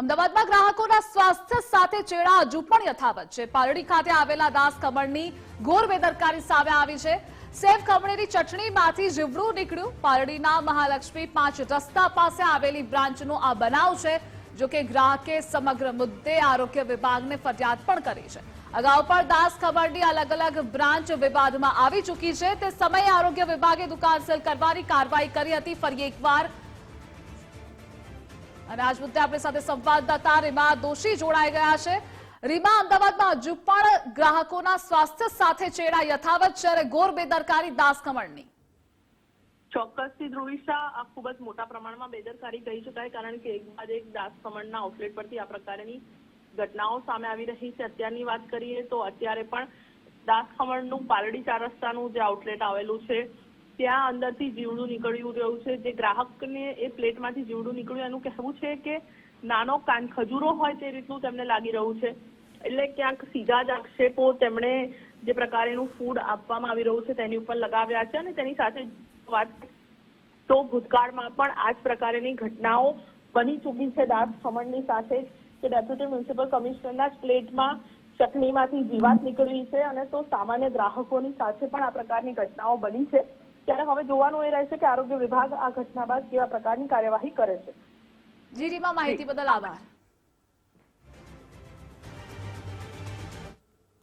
અમદાવાદમાં ગ્રાહકોના સ્વાસ્થ્ય સાથે ચેડા હજુ પણ યથાવત છે. પાલડી ખાતે આવેલા દાસ ખમણની ઘોર બેદરકારી સામે આવી છે. સેવ ખમણીની ચટણીમાંથી જીવડું નીકળ્યું. પાલડીના મહાલક્ષ્મી પાંચ રસ્તા પાસે આવેલી બ્રાન્ચનો આ બનાવ છે, જો કે ગ્રાહકે સમગ્ર મુદ્દે આરોગ્ય વિભાગને ફરિયાદ પણ કરી છે. અગાઉ પણ દાસ ખબરની અલગ અલગ બ્રાન્ચ વિવાદમાં આવી ચૂકી છે. તે સમયે આરોગ્ય વિભાગે દુકાન સીલ કરવાની કાર્યવાહી કરી હતી. ફરી એકવાર અને આજ મુદ્દે આપણી સાથે સંવાદદાતા રીમા દોશી જોડાઈ ગયા છે. રીમા, અમદાવાદમાં હજુ પણ ગ્રાહકોના સ્વાસ્થ્ય સાથે ચેડા યથાવત છે અને બેદરકારી દાસકમળની ચોક્કસથી ધ્રુવિશા આ ખૂબ જ મોટા પ્રમાણમાં બેદરકારી કહી શકાય, કારણ કે એક બાદ એક દાસકમળના આઉટલેટ પરથી આ પ્રકારની ઘટનાઓ સામે આવી રહી છે. અત્યારની વાત કરીએ તો અત્યારે પણ દાસ ખમણનું પાલડી ચાર રસ્તાનું જે આઉટલેટ આવેલું છે ત્યાં અંદરથી જીવડું નીકળ્યું રહ્યું છે. જે ગ્રાહકને એ પ્લેટમાંથી જીવડું નીકળ્યું, એનું કહેવું છે કે નાનો કાન ખજૂરો હોય તે રીતનું તેમને લાગી રહ્યું છે. એટલે ક્યાંક સીધા જ આક્ષેપો તેમણે જે પ્રકારેનું ફૂડ આપવામાં આવી રહ્યું છે તેની ઉપર લગાવ્યા છે અને તેની સાથે વાત તો ભૂતકાળમાં પણ આ જ પ્રકારની ઘટનાઓ બની ચૂકી છે. દાસ ખમણની સાથે કે ડેપ્યુટી મ્યુનિસિપલ કમિશનરના જ પ્લેટમાં ચટણીમાંથી જીવાત નીકળી છે અને તો સામાન્ય ગ્રાહકોની સાથે પણ આ પ્રકારની ઘટનાઓ બની છે. ત્યારે હવે જોવાનું એ રહેશે કે આરોગ્ય વિભાગ આ ઘટના બાદ કેવા પ્રકારની કાર્યવાહી કરે છે. જીરીમાં માહિતી બદલ આભાર.